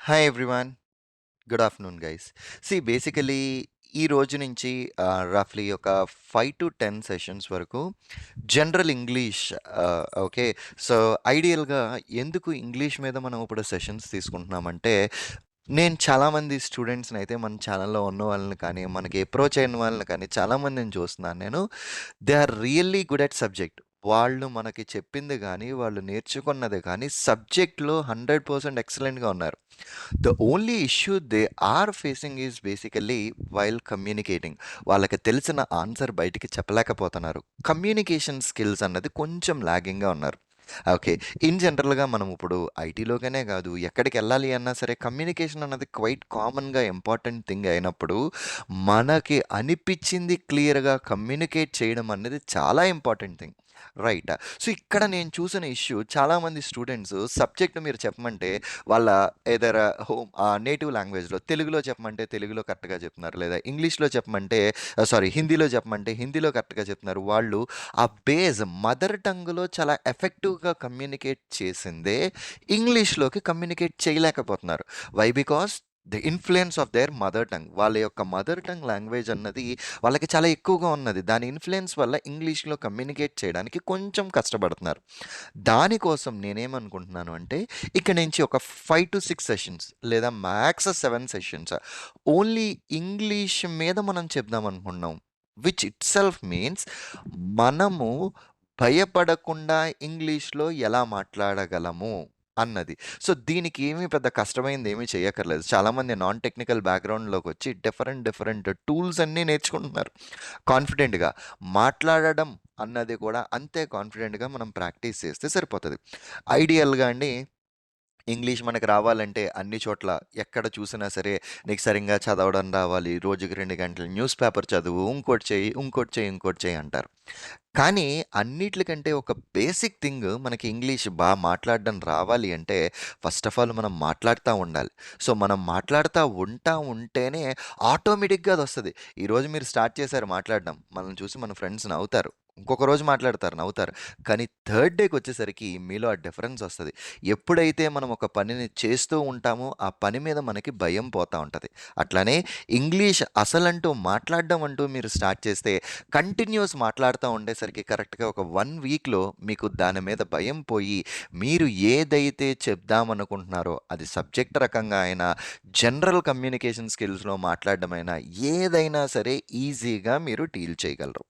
Hi everyone. Good afternoon guys. See basically ఈ రోజు నుంచి రఫ్‌లీ ఒక 5-10 సెషన్స్ వరకు జనరల్ ఇంగ్లీష్ ఓకే. సో, ఐడియల్‌గా ఎందుకు ఇంగ్లీష్ మీద మనం ఇప్పుడు సెషన్స్ తీసుకుంటున్నామంటే, నేను చాలామంది స్టూడెంట్స్ని అయితే మన ఛానల్లో ఉన్న వాళ్ళని కానీ, మనకి అప్రోచ్ అయిన వాళ్ళని కానీ చాలామందిని చూస్తున్నాను నేను. They are really good at subject. వాళ్ళు మనకి చెప్పింది కానీ వాళ్ళు నేర్చుకున్నది కానీ సబ్జెక్ట్‌లో 100% ఎక్సలెంట్‌గా ఉన్నారు. The only issue they are facing is basically while communicating. వాళ్ళకి తెలిసిన ఆన్సర్ బయటికి చెప్పలేకపోతున్నారు. కమ్యూనికేషన్ స్కిల్స్ అన్నది కొంచెం లాగింగ్‌గా ఉన్నారు. ఓకే. ఇన్ జనరల్‌గా మనం ఇప్పుడు ఐటీలోగానే కాదు, ఎక్కడికి వెళ్ళాలి అన్నా సరే కమ్యూనికేషన్ అన్నది క్వైట్ కామన్‌గా ఇంపార్టెంట్ థింగ్ అయినప్పుడు, మనకి అనిపించింది క్లియర్‌గా కమ్యూనికేట్ చేయడం అనేది చాలా ఇంపార్టెంట్ థింగ్. రైట్. సో, ఇక్కడ నేను చూసిన ఇష్యూ చాలామంది స్టూడెంట్స్ సబ్జెక్ట్ మీరు చెప్పమంటే, వాళ్ళ ఏదర్ హోమ్ నేటివ్ లాంగ్వేజ్‌లో తెలుగులో చెప్పమంటే తెలుగులో కరెక్ట్‌గా చెప్తున్నారు. లేదా ఇంగ్లీష్‌లో చెప్పమంటే సారీ హిందీలో చెప్పమంటే హిందీలో కరెక్ట్‌గా చెప్తున్నారు. వాళ్ళు ఆ బేస్ మదర్ టంగ్‌లో చాలా ఎఫెక్టివ్‌గా కమ్యూనికేట్ చేసిందే ఇంగ్లీష్‌లోకి కమ్యూనికేట్ చేయలేకపోతున్నారు. Why? Because the influence of their mother tongue. వాళ్ళ యొక్క మదర్ టంగ్ లాంగ్వేజ్ అన్నది వాళ్ళకి చాలా ఎక్కువగా ఉన్నది. దాని ఇన్ఫ్లుయెన్స్ వల్ల ఇంగ్లీష్‌లో కమ్యూనికేట్ చేయడానికి కొంచెం కష్టపడుతున్నారు. దానికోసం నేనేమనుకుంటున్నాను అంటే, ఇక్కడ నుంచి ఒక 5-6 సెషన్స్ లేదా max seven sessions only English మీద మనం చెప్దాం అనుకుంటున్నాం. విచ్ ఇట్‌సెల్ఫ్ మీన్స్ మనము భయపడకుండా ఇంగ్లీష్‌లో ఎలా మాట్లాడగలము అన్నది. సో, దీనికి ఏమి పెద్ద కష్టమైంది ఏమీ చేయక్కర్లేదు. చాలామంది నాన్ టెక్నికల్ బ్యాక్గ్రౌండ్లోకి వచ్చి డిఫరెంట్ డిఫరెంట్ టూల్స్ అన్నీ నేర్చుకుంటున్నారు. కాన్ఫిడెంట్‌గా. మాట్లాడడం అన్నది కూడా అంతే కాన్ఫిడెంట్‌గా మనం ప్రాక్టీస్ చేస్తే సరిపోతుంది ఐడియల్‌గా అండి ఇంగ్లీష్ మనకు రావాలంటే అన్ని చోట్ల ఎక్కడ చూసినా సరే నీకు సరిగ్గా చదవడం రావాలి. రోజుకి రెండు గంటలు న్యూస్ పేపర్ చదువు, ఇంకోటి చెయ్యి, ఇంకోటి చెయ్యి, ఇంకోటి చెయ్యి అంటారు. కానీ అన్నిట్లికంటే ఒక బేసిక్ థింగ్ మనకి ఇంగ్లీష్ బా మాట్లాడడం రావాలి అంటే ఫస్ట్ ఆఫ్ ఆల్ మనం మాట్లాడుతూ ఉండాలి. సో, మనం మాట్లాడుతా ఉంటా ఉంటేనే ఆటోమేటిక్‌గా అదొస్తది. ఈరోజు మీరు స్టార్ట్ చేశారు మాట్లాడడం. మనల్ని చూసి మన ఫ్రెండ్స్ నవ్వుతారు. ఇంకొక రోజు మాట్లాడతారు, నవ్వుతారు. కానీ థర్డ్ డేకి వచ్చేసరికి మీలో ఆ డిఫరెన్స్ వస్తుంది ఎప్పుడైతే మనం ఒక పనిని చేస్తూ ఉంటామో, ఆ పని మీద మనకి భయం పోతూ ఉంటుంది అట్లానే ఇంగ్లీష్ అసలంటూ మాట్లాడడం అంటూ మీరు స్టార్ట్ చేస్తే కంటిన్యూస్ మాట్లాడుతూ ఉండేసరికి కరెక్ట్‌గా ఒక వన్ వీక్‌లో మీకు దాని మీద భయం పోయి, మీరు ఏదైతే చెప్దామనుకుంటున్నారో అది సబ్జెక్ట్ రకంగా అయినా, జనరల్ కమ్యూనికేషన్ స్కిల్స్‌లో మాట్లాడడమైనా ఏదైనా సరే ఈజీగా మీరు డీల్ చేయగలరు.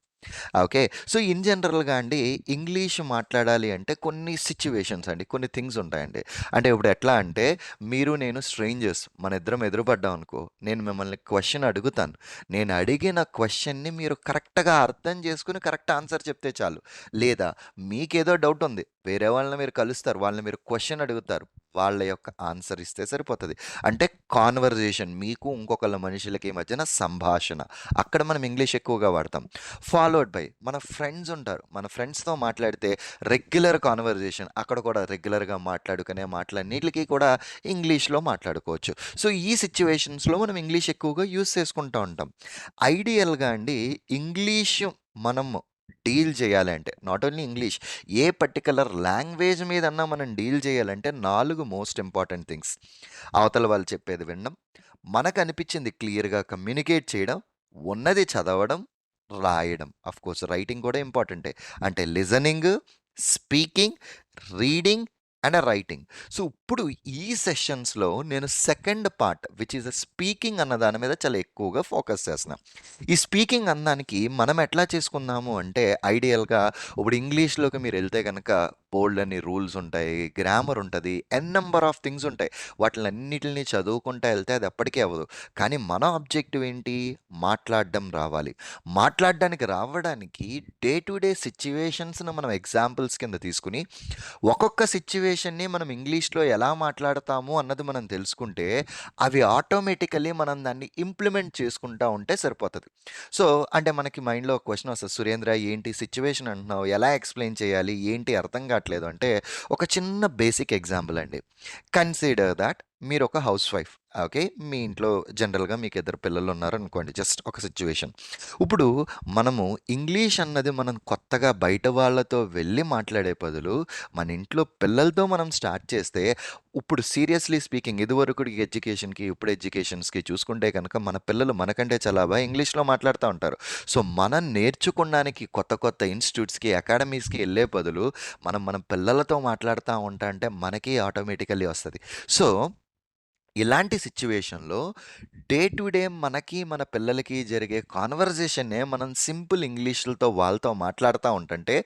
ఓకే. సో, ఇన్ జనరల్‌గా అండి ఇంగ్లీష్ మాట్లాడాలి అంటే కొన్ని సిట్యుయేషన్స్ అండి. కొన్ని థింగ్స్ ఉంటాయండి. అంటే ఇప్పుడు ఎట్లా అంటే మీరు నేను స్ట్రేంజర్స్. మనిద్దరం ఎదురుపడ్డాం అనుకో, నేను మిమ్మల్ని క్వెషన్ అడుగుతాను. నేను అడిగిన క్వెషన్‌ని మీరు కరెక్ట్‌గా అర్థం చేసుకొని కరెక్ట్ ఆన్సర్ చెప్తే చాలు. లేదా మీకేదో డౌట్ ఉంది. వేరే వాళ్ళని మీరు కలుస్తారు. వాళ్ళని మీరు క్వెషన్ అడుగుతారు. వాళ్ళ యొక్క ఆన్సర్ ఇస్తే సరిపోతుంది అంటే కాన్వర్జేషన్ మీకు ఇంకొకళ్ళ మనుషులకి మధ్యన సంభాషణ. అక్కడ మనం ఇంగ్లీష్ ఎక్కువగా వాడతాం. ఫాలోడ్ బై మన ఫ్రెండ్స్ ఉంటారు. మన ఫ్రెండ్స్‌తో మాట్లాడితే రెగ్యులర్ కాన్వర్జేషన్. అక్కడ కూడా రెగ్యులర్‌గా మాట్లాడుకునే మాటలన్నిట్లికి కూడా ఇంగ్లీష్‌లో మాట్లాడుకోవచ్చు. సో, ఈ సిచ్యువేషన్స్లో మనం ఇంగ్లీష్ ఎక్కువగా యూస్ చేసుకుంటూ ఉంటాం. ఐడియల్‌గా అండి ఇంగ్లీష్ మనము డీల్ చేయాలంటే not only English a particular language మీదన్నా మనం డీల్ చేయాలంటే నాలుగు మోస్ట్ ఇంపార్టెంట్ థింగ్స్. అవతల వాళ్ళు చెప్పేది వినడం, మనకు అనిపించింది క్లియర్‌గా కమ్యూనికేట్ చేయడం, ఉన్నది చదవడం, రాయడం. ఆఫ్‌కోర్స్ రైటింగ్ కూడా ఇంపార్టెంటే. అంటే listening, speaking, reading and writing. So, ఇప్పుడు ఈ సెషన్స్‌లో నేను second part which is speaking అన్న దాని మీద చాలా ఎక్కువగా ఫోకస్ చేస్తున్నా. ఈ స్పీకింగ్ అన్నదానికి మనం ఎట్లా చేసుకుందాము అంటే ఐడియల్‌గా ఇప్పుడు ఇంగ్లీష్‌లోకి మీరు వెళ్తే కనుక బోల్డ్ అని రూల్స్ ఉంటాయి. గ్రామర్ ఉంటుంది ఎన్ నెంబర్ ఆఫ్ థింగ్స్ ఉంటాయి. వాటిలన్నిటిని చదువుకుంటా వెళ్తే అది ఎప్పటికీ అవ్వదు. కానీ మన ఆబ్జెక్టివ్ ఏంటి? మాట్లాడడం రావాలి. మాట్లాడడానికి రావడానికి డే టు డే సిచ్యువేషన్స్ను మనం ఎగ్జాంపుల్స్ కింద తీసుకొని, ఒక్కొక్క సిచ్యువేషన్ని మనం ఇంగ్లీష్‌లో ఎలా మాట్లాడతాము అన్నది మనం తెలుసుకుంటే, అవి ఆటోమేటికల్లీ మనం దాన్ని ఇంప్లిమెంట్ చేసుకుంటా ఉంటే సరిపోతుంది సో, అంటే మనకి మైండ్‌లో ఒక క్వెషన్ సురేంద్ర ఏంటి సిచ్యువేషన్ అంటున్నావు? ఎలా ఎక్స్‌ప్లెయిన్ చేయాలి? ఏంటి అర్థం రావట్లేదు అంటే, ఒక చిన్న బేసిక్ ఎగ్జాంపుల్ అండి. కన్సిడర్ దట్ మీరు ఒక హౌస్ వైఫ్. ఓకే. మీ ఇంట్లో జనరల్‌గా మీకు ఇద్దరు పిల్లలు ఉన్నారనుకోండి జస్ట్ ఒక సిచ్యువేషన్ ఇప్పుడు మనము ఇంగ్లీష్ అన్నది మనం కొత్తగా బయట వాళ్ళతో వెళ్ళి మాట్లాడే బదులు, మన ఇంట్లో పిల్లలతో మనం స్టార్ట్ చేస్తే, ఇప్పుడు సీరియస్‌లీ స్పీకింగ్ ఇదివరకు ఎడ్యుకేషన్‌కి, ఇప్పుడు ఎడ్యుకేషన్స్‌కి చూసుకుంటే కనుక మన పిల్లలు మనకంటే చాలా బాగా ఇంగ్లీష్‌లో మాట్లాడుతూ ఉంటారు. సో, మనం నేర్చుకోవడానికి కొత్త కొత్త ఇన్‌స్టిట్యూట్స్‌కి, అకాడమీస్‌కి వెళ్ళే బదులు, మనం మన పిల్లలతో మాట్లాడుతూ ఉంటా అంటే మనకి ఆటోమేటికల్లీ వస్తుంది సో, ఇలాంటి సిచ్యువేషన్‌లో డే టు డే మనకి, మన పిల్లలకి జరిగే కాన్వర్జేషన్నే మనం సింపుల్ ఇంగ్లీష్‌లతో వాళ్ళతో మాట్లాడుతూ ఉంటంటే,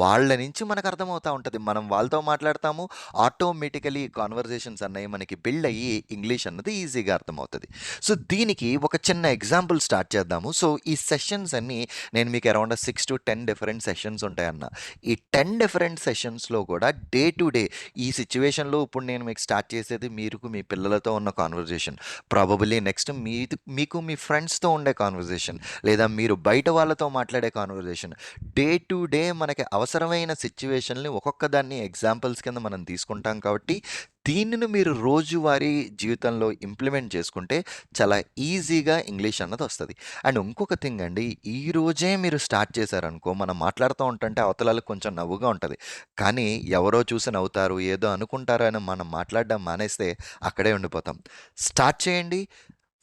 వాళ్ళ నుంచి మనకు అర్థమవుతూ ఉంటది. మనం వాళ్ళతో మాట్లాడతాము. ఆటోమేటికలీ కాన్వర్జేషన్స్ అన్నయి మనకి బిల్డ్ అయ్యి ఇంగ్లీష్ అన్నది ఈజీగా అర్థమవుతది. సో, దీనికి ఒక చిన్న ఎగ్జాంపుల్ స్టార్ట్ చేద్దాము. సో, ఈ సెషన్స్ అన్నీ నేను మీకు అరౌండ్ 6-10 డిఫరెంట్ సెషన్స్ ఉంటాయన్న. ఈ 10 డిఫరెంట్ సెషన్స్‌లో కూడా డే టు డే ఈ సిచ్యువేషన్‌లో ఇప్పుడు నేను మీకు స్టార్ట్ చేసేది మీకు మీ పిల్లలతో ఉన్న కాన్వర్జేషన్. ప్రాబబిల్లీ నెక్స్ట్ మీ మీకు మీ ఫ్రెండ్స్‌తో ఉండే కాన్వర్జేషన్. లేదా మీరు బయట వాళ్ళతో మాట్లాడే కాన్వర్జేషన్. డే టు డే మనకి అవసరమైన సిచ్యువేషన్ని ఒక్కొక్క దాన్ని ఎగ్జాంపుల్స్ కింద మనం తీసుకుంటాం కాబట్టి, దీనిని మీరు రోజువారీ జీవితంలో ఇంప్లిమెంట్ చేసుకుంటే, చాలా ఈజీగా ఇంగ్లీష్ అన్నది వస్తుంది అండ్ ఇంకొక థింగ్ అండి, ఈ రోజే మీరు స్టార్ట్ చేశారనుకో, మనం మాట్లాడుతూ ఉంటంటే అవతలాలకు కొంచెం నవ్వుగా ఉంటుంది కానీ ఎవరో చూసి నవ్వుతారు, ఏదో అనుకుంటారు అని మనం మాట్లాడడం మానేస్తే అక్కడే ఉండిపోతాం. స్టార్ట్ చేయండి.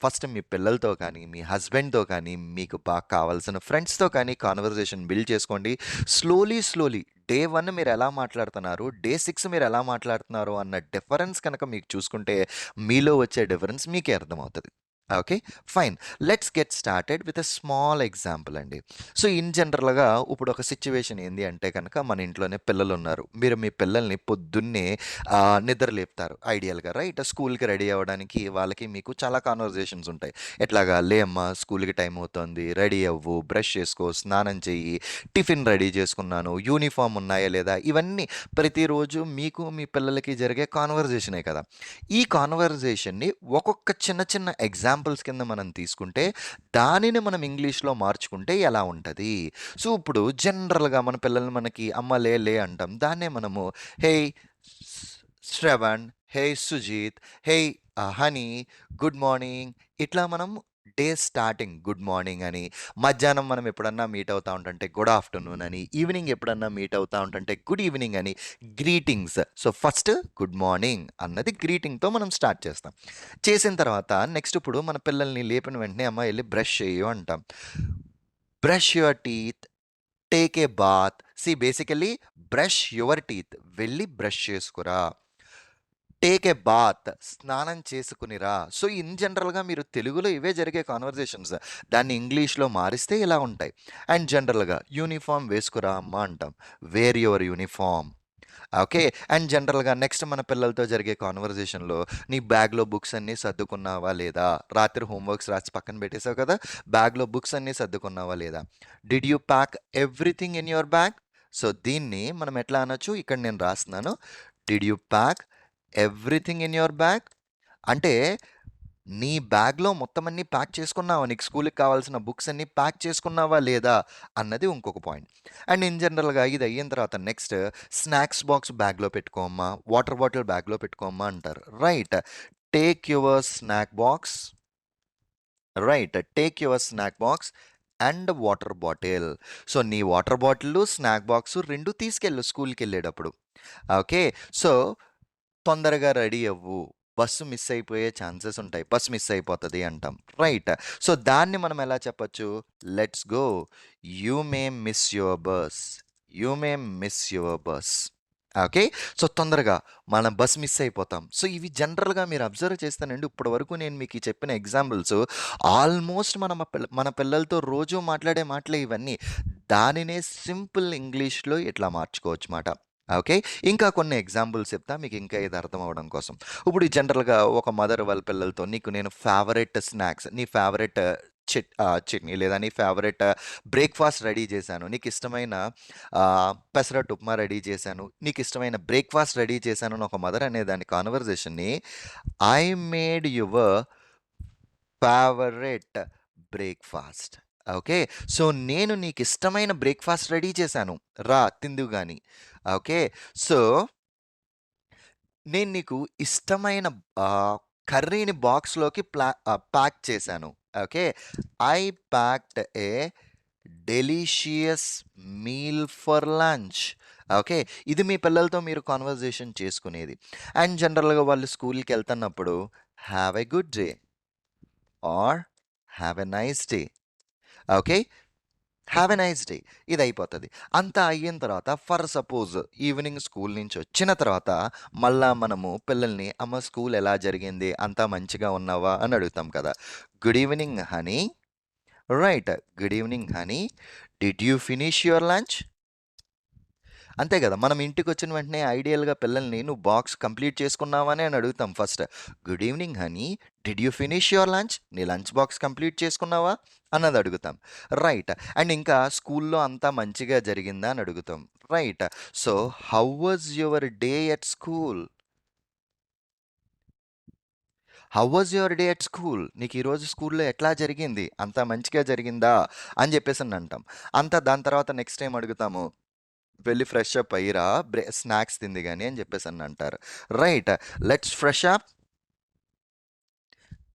ఫస్ట్ మీ పిల్లలతో కానీ, మీ హస్బెండ్‌తో కానీ, మీకు బాగా కావాల్సిన ఫ్రెండ్స్‌తో కానీ కాన్వర్జేషన్ బిల్డ్ చేసుకోండి. స్లోలీ, స్లోలీ డే 1 మీరెలా మాట్లాడుతున్నారు, డే సిక్స్ మీరు ఎలా మాట్లాడుతున్నారు అన్న డిఫరెన్స్ కనుక మీకు చూసుకుంటే, మీలో వచ్చే డిఫరెన్స్ మీకే అర్థమవుతుంది okay. Fine. Let's get started with a small example అండి. సో, ఇన్ జనరల్‌గా ఇప్పుడు ఒక సిచ్యువేషన్ ఏంది అంటే కనుక మన ఇంట్లోనే పిల్లలు ఉన్నారు మీరు మీ పిల్లల్ని పొద్దున్నే నిద్ర లేపుతారు ఐడియల్‌గా రైట్? స్కూల్‌కి రెడీ అవ్వడానికి వాళ్ళకి మీకు చాలా కాన్వర్జేషన్స్ ఉంటాయి. ఎట్లాగా "లే అమ్మా స్కూల్‌కి టైం అవుతుంది రెడీ అవ్వు, బ్రష్ చేసుకో, స్నానం చెయ్యి, టిఫిన్ రెడీ చేసుకున్నాను, యూనిఫార్మ్ ఉన్నాయా లేదా?" ఇవన్నీ ప్రతిరోజు మీకు మీ పిల్లలకి జరిగే కాన్వర్జేషనే కదా! ఈ కాన్వర్జేషన్‌ని ఒక్కొక్క చిన్న చిన్న ఎగ్జాంపుల్స్ కింద మనం తీసుకుంటే, దానిని మనం ఇంగ్లీష్‌లో మార్చుకుంటే ఎలా ఉంటుంది సో, ఇప్పుడు జనరల్‌గా మన పిల్లల్ని మనకి "అమ్మ లే లే" అంటాం. దాన్నే మనము hey Shravan, hey Sujeet, hey honey, good morning" ఇట్లా మనం డే స్టార్టింగ్ గుడ్ మార్నింగ్ అని, మధ్యాహ్నం మనం ఎప్పుడన్నా మీట్ అవుతా ఉంటుంటే గుడ్ ఆఫ్టర్‌నూన్ అని, ఈవినింగ్ ఎప్పుడన్నా మీట్ అవుతా ఉంటుంటే గుడ్ ఈవినింగ్ అని, greetings. So, first good morning అన్నది గ్రీటింగ్‌తో మనం స్టార్ట్ చేస్తాం. చేసిన తర్వాత నెక్స్ట్ ఇప్పుడు మన పిల్లల్ని లేపిన వెంటనే "అమ్మ వెళ్ళి బ్రష్ చేయు అంటాం. Brush your teeth, take a bath. See basically brush your teeth వెళ్ళి బ్రష్ చేసుకురా. టేక్ ఎ బాత్ స్నానం చేసుకునిరా సో, ఇన్ జనరల్‌గా మీరు తెలుగులో ఇవే జరిగే కాన్వర్జేషన్స్. దాన్ని ఇంగ్లీష్‌లో మారిస్తే ఇలా ఉంటాయి. అండ్ జనరల్‌గా యూనిఫార్మ్ వేసుకురా అమ్మా అంటాం. Wear your uniform. Okay. And జనరల్‌గా నెక్స్ట్ మన పిల్లలతో జరిగే కాన్వర్జేషన్‌లో నీ బ్యాగ్‌లో బుక్స్ అన్నీ సర్దుకున్నావా లేదా? రాత్రి హోంవర్క్స్ రాసి పక్కన పెట్టేసావు కదా! బ్యాగ్‌లో బుక్స్ అన్నీ సర్దుకున్నావా లేదా? Did you pack everything in your bag? So, దీన్ని మనం ఎట్లా అనొచ్చు? ఇక్కడ నేను రాస్తున్నాను. Did you pack everything in your bag? అంటే నీ బ్యాగ్‌లో మొత్తం అన్నీ ప్యాక్ చేసుకున్నావా? నీకు స్కూల్కి కావాల్సిన బుక్స్ అన్నీ ప్యాక్ చేసుకున్నావా లేదా? అన్నది ఇంకొక పాయింట్. అండ్ ఇన్ జనరల్‌గా ఇది అయిన తర్వాత నెక్స్ట్ స్నాక్స్ బాక్స్ బ్యాగ్‌లో పెట్టుకోమ్మా వాటర్ బాటిల్ బ్యాగ్‌లో పెట్టుకోమ్మా అంటారు. Right. Take your snack box right. Take your snack box and water bottle. So, నీ వాటర్ బాటిల్ స్నాక్ బాక్సు రెండు తీసుకెళ్ళు స్కూల్కి వెళ్ళేటప్పుడు ఓకే. సో, తొందరగా రెడీ అవ్వు. బస్సు మిస్ అయిపోయే ఛాన్సెస్ ఉంటాయి. బస్సు మిస్ అయిపోతుంది అంటాం. రైట్. సో, దాన్ని మనం ఎలా చెప్పొచ్చు? Let's go. You may miss your bus. You may miss your bus. Okay. So, తొందరగా మనం బస్ మిస్ అయిపోతాం. సో, ఇవి జనరల్‌గా మీరు అబ్జర్వ్ చేస్తానండి ఇప్పటి వరకు నేను మీకు చెప్పిన ఎగ్జాంపుల్స్ ఆల్మోస్ట్ మన పిల్ల మన పిల్లలతో రోజు మాట్లాడే మాటలే ఇవన్నీ. దానినే సింపుల్ ఇంగ్లీష్‌లో ఇట్లా మార్చుకోవచ్చు మాట. ఓకే. ఇంకా కొన్ని ఎగ్జాంపుల్స్ చెప్తా మీకు ఇంకా ఇది అర్థం అవ్వడం కోసం. ఇప్పుడు జనరల్‌గా ఒక మదర్ వాళ్ళ పిల్లలతో నీకు నేను ఫేవరెట్ స్నాక్స్ నీ ఫేవరెట్ చిట్ చట్నీ లేదా నీ ఫేవరెట్ బ్రేక్‌ఫాస్ట్ రెడీ చేశాను. నీకు ఇష్టమైన పెసరట్టు ఉప్మా రెడీ చేశాను. నీకు ఇష్టమైన బ్రేక్‌ఫాస్ట్ రెడీ చేశాను అని ఒక మదర్ అనే దాని కాన్వర్జేషన్‌ని I made your favourite breakfast. Okay. So, నేను నీకిష్టమైన బ్రేక్‌ఫాస్ట్ రెడీ చేశాను. రా తిందువు గాని. ఓకే. సో నేను నీకు ఇష్టమైన ఆహ్ కర్రీని బాక్స్‌లోకి ప్లా ఆహ్, ప్యాక్ చేశాను. Okay. I packed a delicious meal for lunch. Okay. ఇది మీ పిల్లలతో మీరు కన్వర్జేషన్ చేసుకునేది. అండ్ జనరల్‌గా వాళ్ళు స్కూల్‌కెళ్తున్నప్పుడు have a good day. Or have a nice day. Okay. Have a nice day. ఇది అయిపోతుంది అంతా అయిన తర్వాత ఫర్ సపోజ్ ఈవినింగ్ స్కూల్ నుంచి వచ్చిన తర్వాత మళ్ళా మనము పిల్లల్ని అమ్మ స్కూల్ ఎలా జరిగింది? అంతా మంచిగా ఉన్నావా? అని అడుగుతాం కదా! Good evening honey. Right. Good evening honey. Did you finish your lunch? అంతే కదా మనం ఇంటికి వచ్చిన వెంటనే ఐడియల్‌గా పిల్లల్ని నువ్వు బాక్స్ కంప్లీట్ చేసుకున్నావా అని అడుగుతాం first. Good evening honey. Did you finish your lunch? నీ లంచ్ బాక్స్ కంప్లీట్ చేసుకున్నావా? అన్నది అడుగుతాం. రైట్. అండ్ ఇంకా స్కూల్‌లో అంతా మంచిగా జరిగిందా? అని అడుగుతాం. Right. So, how was your day at school? How was your day at school? నీకు ఈరోజు స్కూల్‌లో ఎట్లా జరిగింది? అంత మంచిగా జరిగిందా? అని చెప్పేసి అంటాం. అంతా దాని తర్వాత నెక్స్ట్ టైం అడుగుతాము? వెళ్ళి ఫ్రెష్ అప్ అయ్యిరా బ్రే స్నాక్స్ తింది గాని అని చెప్పేసని అంటారు. Right. Let's fresh up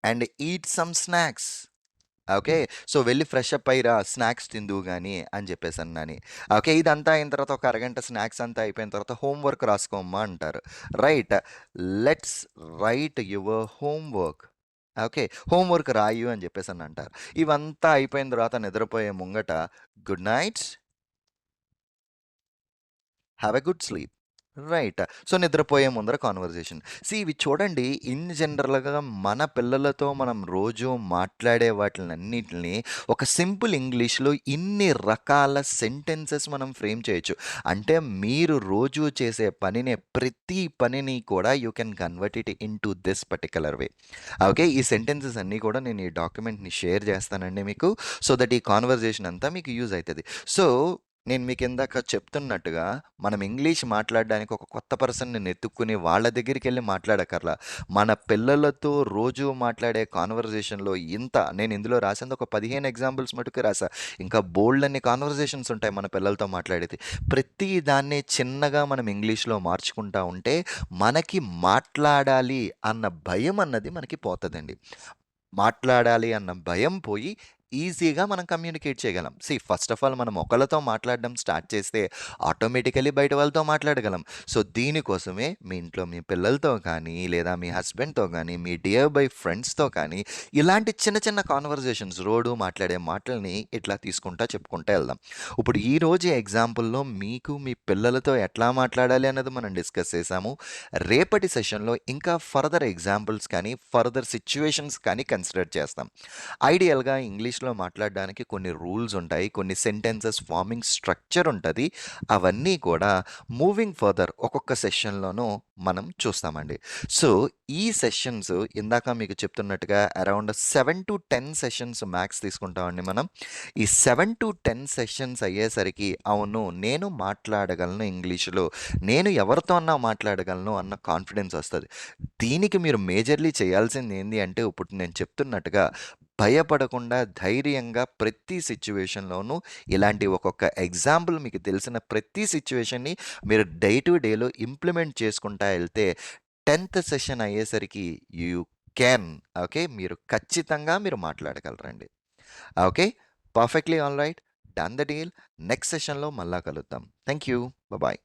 and eat some snacks. Okay. So, వెళ్ళి ఫ్రెష్ అప్ అయ్యిరా స్నాక్స్ తిందువు గాని అని చెప్పేసనని. ఓకే. ఇదంతా అయిన తర్వాత ఒక అరగంట స్నాక్స్ అంతా అయిపోయిన తర్వాత హోమ్ వర్క్ రాసుకోమ్మా అంటారు. Right. Let's write your homework. Okay. Homework రాయు అని చెప్పేసని అంటారు. ఇవంతా అయిపోయిన తర్వాత నిద్రపోయే ముంగట good night. Have a good sleep. Right. So, నిద్రపోయే ముందర కాన్వర్జేషన్ సీ ఇవి చూడండి ఇన్ జనరల్‌గా మన పిల్లలతో మనం రోజు మాట్లాడే వాటిలనన్నిటిని ఒక సింపుల్ ఇంగ్లీష్‌లో ఇన్ని రకాల సెంటెన్సెస్ మనం ఫ్రేమ్ చేయొచ్చు. అంటే మీరు రోజు చేసే పనిని ప్రతి పనిని కూడా you can convert it into this particular way. Okay. ఈ సెంటెన్సెస్ అన్నీ కూడా నేను ఈ డాక్యుమెంట్‌ని షేర్ చేస్తానండి మీకు. సో దట్ ఈ కన్వర్జేషన్ అంతా మీకు యూజ్ అవుతుంది సో, నేను మీకు ఇందాక చెప్తున్నట్టుగా మనం ఇంగ్లీష్ మాట్లాడడానికి ఒక కొత్త పర్సన్‌ని నెత్తుక్కుని వాళ్ళ దగ్గరికి వెళ్ళి మాట్లాడక్కర్లా. మన పిల్లలతో రోజు మాట్లాడే కాన్వర్జేషన్లో ఇంత నేను ఇందులో రాసింది ఒక 15 ఎగ్జాంపుల్స్ మటుకు రాసా. ఇంకా బోల్డన్ని కాన్వర్జేషన్స్ ఉంటాయి మన పిల్లలతో మాట్లాడేది. ప్రతి దాన్ని చిన్నగా మనం ఇంగ్లీష్‌లో మార్చుకుంటా ఉంటే మనకి మాట్లాడాలి అన్న భయం అన్నది మనకి పోతుందండి మాట్లాడాలి అన్న భయం పోయి ఈజీగా మనం కమ్యూనికేట్ చేయగలం. సి ఫస్ట్ ఆఫ్ ఆల్ మనం ఒకళ్ళతో మాట్లాడడం స్టార్ట్ చేస్తే ఆటోమేటికల్లీ బయట వాళ్ళతో మాట్లాడగలం. సో, దీనికోసమే మీ ఇంట్లో మీ పిల్లలతో కానీ, లేదా మీ హస్బెండ్‌తో కానీ మీ డియర్ బై ఫ్రెండ్స్‌తో కానీ ఇలాంటి చిన్న చిన్న కాన్వర్జేషన్స్ రోడ్డు మాట్లాడే మాటల్ని ఇట్లా తీసుకుంటా చెప్పుకుంటా వెళ్దాం ఇప్పుడు ఈరోజు ఎగ్జాంపుల్‌లో మీకు మీ పిల్లలతో ఎట్లా మాట్లాడాలి అన్నది మనం డిస్కస్ చేసాము. రేపటి సెషన్‌లో ఇంకా ఫర్దర్ ఎగ్జాంపుల్స్ కానీ, ఫర్దర్ సిచ్యువేషన్స్ కానీ కన్సిడర్ చేస్తాం. ఐడియల్‌గా ఇంగ్లీష్ ఇంగ్లీష్‌లో మాట్లాడడానికి కొన్ని రూల్స్ ఉంటాయి. కొన్ని సెంటెన్సెస్ ఫార్మింగ్ స్ట్రక్చర్ ఉంటుంది అవన్నీ కూడా మూవింగ్ ఫర్దర్ ఒక్కొక్క సెషన్‌లోనూ మనం చూస్తామండి. సో, ఈ సెషన్స్ ఇందాక మీకు చెప్తున్నట్టుగా అరౌండ్ 7-10 సెషన్స్ మ్యాక్స్ తీసుకుంటామండి మనం. ఈ 7-10 సెషన్స్ అయ్యేసరికి అవును నేను మాట్లాడగలను ఇంగ్లీష్‌లో. నేను ఎవరితో అన్నా మాట్లాడగలను అన్న కాన్ఫిడెన్స్ వస్తుంది దీనికి మీరు మేజర్‌లీ చేయాల్సింది ఏంటి అంటే ఇప్పుడు నేను చెప్తున్నట్టుగా భయపడకుండా ధైర్యంగా ప్రతి సిచ్యువేషన్లోనూ ఇలాంటి ఒక్కొక్క ఎగ్జాంపుల్ మీకు తెలిసిన ప్రతి సిచ్యువేషన్ని మీరు డే టు డేలో ఇంప్లిమెంట్ చేసుకుంటా వెళ్తే టెన్త్ సెషన్ అయ్యేసరికి యూ కెన్ ఓకే. మీరు ఖచ్చితంగా మీరు మాట్లాడగలరండి. Okay. Perfectly all right. Done the deal. Next సెషన్‌లో మళ్ళా కలుద్దాం. Thank you. బాయ్